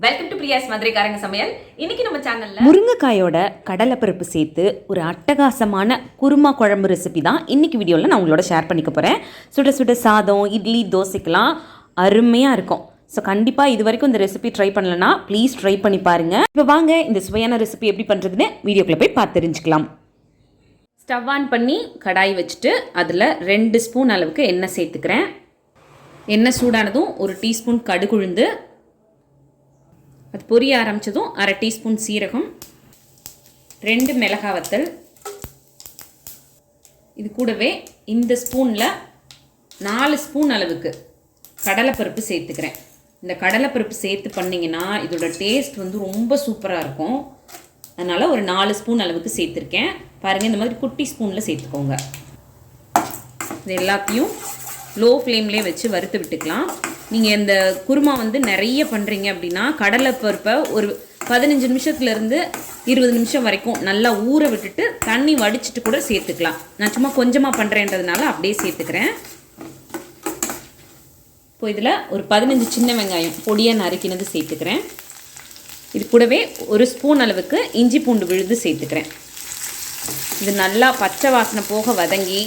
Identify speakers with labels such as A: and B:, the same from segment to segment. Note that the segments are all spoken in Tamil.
A: வெல்கம் டு பிரியாஸ் மதுரைக்காரங்க சமையல். இன்னைக்கு நம்ம சேனல்ல
B: முருங்கைக்காயோட கடலைப்பருப்பு சேர்த்து ஒரு அட்டகாசமான குருமா குழம்பு ரெசிபி தான் இன்னைக்கு வீடியோவில் நான் உங்களோட ஷேர் பண்ணிக்க போகிறேன் சுட சுட சாதம் இட்லி தோசைக்கெலாம் அருமையாக இருக்கும். ஸோ கண்டிப்பாக இது வரைக்கும் இந்த ரெசிபி ட்ரை பண்ணலனா ப்ளீஸ் ட்ரை பண்ணி பாருங்கள் இப்போ வாங்க இந்த சுவையான ரெசிபி எப்படி பண்ணுறதுன்னு வீடியோக்குள்ளே போய் பார்த்து தெரிஞ்சுக்கலாம்.
A: ஸ்டவ் ஆன் பண்ணி கடாய் வச்சுட்டு அதில் ரெண்டு ஸ்பூன் அளவுக்கு எண்ணெய் சேர்த்துக்கிறேன். எண்ணெய் சூடானதும் ஒரு டீஸ்பூன் கடுகுழுந்து அது பொரிய ஆரம்பித்ததும் அரை டீஸ்பூன் சீரகம் ரெண்டு மிளகாய் வத்தல். இது கூடவே இந்த ஸ்பூனில் நாலு ஸ்பூன் அளவுக்கு கடலைப்பருப்பு சேர்த்துக்கிறேன். இந்த கடலைப்பருப்பு சேர்த்து பண்ணிங்கன்னா இதோட டேஸ்ட் வந்து ரொம்ப சூப்பராக இருக்கும். அதனால் ஒரு நாலு ஸ்பூன் அளவுக்கு சேர்த்துருக்கேன். பாருங்கள் இந்த மாதிரி குட்டி ஸ்பூனில் சேர்த்துக்கோங்க. இது எல்லாத்தையும் லோ ஃப்ளேம்லேயே வச்சு வறுத்து விட்டுக்கலாம். நீங்கள் இந்த குருமா வந்து நிறைய பண்ணுறீங்க அப்படின்னா கடலைப்பருப்பை ஒரு பதினஞ்சு நிமிஷத்துலேருந்து இருபது நிமிஷம் வரைக்கும் நல்லா ஊற விட்டுட்டு தண்ணி வடிச்சிட்டு கூட சேர்த்துக்கலாம். நான் சும்மா கொஞ்சமாக பண்ணுறேன்றதுனால அப்படியே சேர்த்துக்கிறேன். இப்போ இதில் ஒரு பதினஞ்சு சின்ன வெங்காயம் பொடியாக நறுக்கினது சேர்த்துக்கிறேன். இது கூடவே ஒரு ஸ்பூன் அளவுக்கு இஞ்சி பூண்டு விழுது சேர்த்துக்கிறேன். இது நல்லா பச்சை வாசனை போக வதங்கி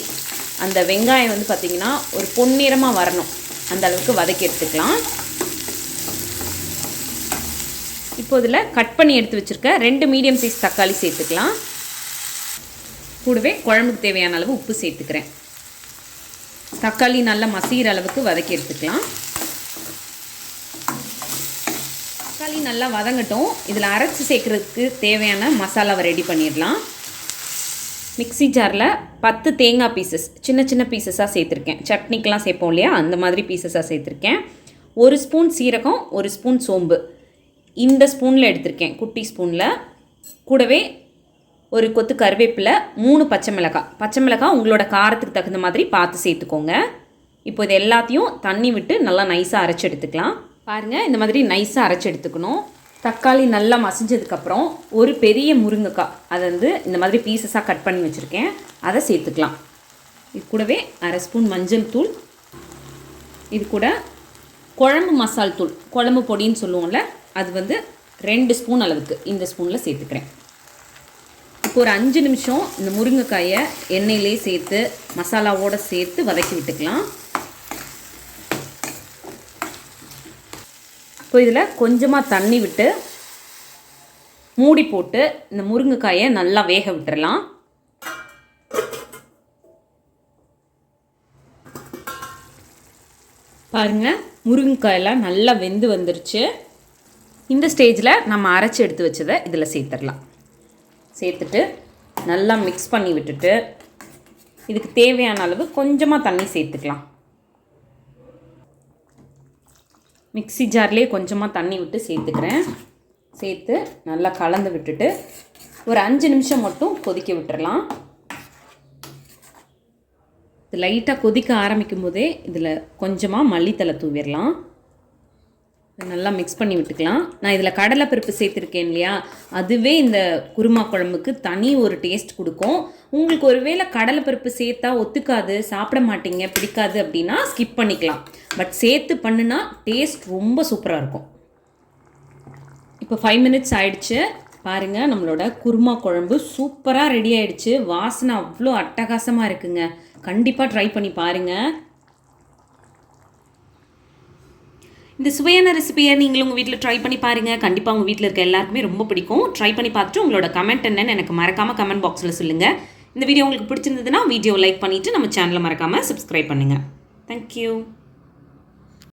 A: அந்த வெங்காயம் வந்து பார்த்திங்கன்னா ஒரு பொன்னிறமாக வரணும். அந்த அளவுக்கு வதக்கி எடுத்துக்கலாம். இப்போ இதில் கட் பண்ணி எடுத்து வச்சுருக்க ரெண்டு மீடியம் சைஸ் தக்காளி சேர்த்துக்கலாம். கூடவே குழம்புக்கு தேவையான அளவு உப்பு சேர்த்துக்கிறேன். தக்காளி நல்லா மசிகிற அளவுக்கு வதக்கி எடுத்துக்கலாம். தக்காளி நல்லா வதங்கட்டும். இதில் அரைச்சி சேர்க்குறதுக்கு தேவையான மசாலாவை ரெடி பண்ணிடலாம். மிக்ஸி ஜாரில் பத்து தேங்காய் பீசஸ் சின்ன சின்ன பீசஸாக சேர்த்துருக்கேன். சட்னிக்கெலாம் சேர்ப்போம் இல்லையா? அந்த மாதிரி பீசஸாக சேர்த்துருக்கேன். ஒரு ஸ்பூன் சீரகம் ஒரு ஸ்பூன் சோம்பு. இந்த ஸ்பூனில் எடுத்திருக்கேன் குட்டி ஸ்பூனில். கூடவே ஒரு கொத்து கருவேப்பிலை மூணு பச்சை மிளகாய். பச்சை மிளகாய் உங்களோட காரத்துக்கு தகுந்த மாதிரி பார்த்து சேர்த்துக்கோங்க. இப்போ இது எல்லாத்தையும் தண்ணி விட்டு நல்லா நைஸாக அரைச்சி எடுத்துக்கலாம். பாருங்கள் இந்த மாதிரி நைஸாக அரைச்சி எடுத்துக்கணும். தக்காளி நல்லா மசிஞ்சதுக்கப்புறம் ஒரு பெரிய முருங்கைக்காய். அதை வந்து இந்த மாதிரி பீசஸாக கட் பண்ணி வச்சுருக்கேன். அதை சேர்த்துக்கலாம். இது கூடவே அரை ஸ்பூன் மஞ்சள் தூள். இது கூட குழம்பு மசால் தூள். குழம்பு பொடின்னு சொல்லுவோம்ல அது வந்து ரெண்டு ஸ்பூன் அளவுக்கு இந்த ஸ்பூனில் சேர்த்துக்கிறேன். இப்போ ஒரு அஞ்சு நிமிஷம் இந்த முருங்கைக்காயை எண்ணெயிலே சேர்த்து மசாலாவோடு சேர்த்து வதக்கி விட்டுக்கலாம். ஸோ இதில் கொஞ்சமாக தண்ணி விட்டு மூடி போட்டு இந்த முருங்கைக்காயை நல்லா வேக விட்டுறலாம். பாருங்கள் முருங்கைக்காயெல்லாம் நல்லா வெந்து வந்துருச்சு. இந்த ஸ்டேஜில் நம்ம அரைச்சி எடுத்து வச்சதை இதில் சேர்த்துடலாம். சேர்த்துட்டு நல்லா மிக்ஸ் பண்ணி விட்டுட்டு இதுக்கு தேவையான அளவு கொஞ்சமாக தண்ணி சேர்த்துக்கலாம். மிக்ஸி ஜார்லேயே கொஞ்சமாக தண்ணி விட்டு சேர்த்துக்கிறேன். சேர்த்து நல்லா கலந்து விட்டுட்டு ஒரு அஞ்சு நிமிஷம் மட்டும் கொதிக்க விட்டுறலாம். இது லைட்டாக கொதிக்க ஆரம்பிக்கும் போதே இதில் கொஞ்சமாக மல்லித்தலை தூவிடலாம் நல்லா மிக்ஸ் பண்ணி விட்டுக்கலாம். நான் இதில் கடலைப்பருப்பு சேர்த்துருக்கேன் இல்லையா? அதுவே இந்த குருமா குழம்புக்கு தனி ஒரு டேஸ்ட் கொடுக்கும். உங்களுக்கு ஒருவேளை கடலைப்பருப்பு சேர்த்தா ஒத்துக்காது சாப்பிட மாட்டீங்க பிடிக்காது அப்படின்னா ஸ்கிப் பண்ணிக்கலாம். பட் சேர்த்து பண்ணுனா டேஸ்ட் ரொம்ப சூப்பராக இருக்கும். இப்போ ஃபைவ் மினிட்ஸ் ஆயிடுச்சு. பாருங்கள் நம்மளோட குருமா குழம்பு சூப்பராக ரெடி ஆயிடுச்சு. வாசனை அவ்வளோ அட்டகாசமாக இருக்குங்க. கண்டிப்பாக ட்ரை பண்ணி பாருங்கள் இந்த சுவையான ரெசிபியை நீங்களும் உங்கள் வீட்டில் ட்ரை பண்ணி பாருங்கள் கண்டிப்பாக உங்கள் வீட்டில் இருக்க எல்லாருக்குமே ரொம்ப பிடிக்கும். ட்ரை பண்ணி பார்த்துட்டு உங்களோட கமெண்ட் என்னன்னு எனக்கு மறக்காமல் கமெண்ட் பாக்ஸில் சொல்லுங்கள் இந்த வீடியோ உங்களுக்கு பிடிச்சிருந்ததுன்னா வீடியோ லைக் பண்ணிவிட்டு நம்ம சேனலை மறக்காமல் சப்ஸ்கிரைப் பண்ணுங்கள் தேங்க்யூ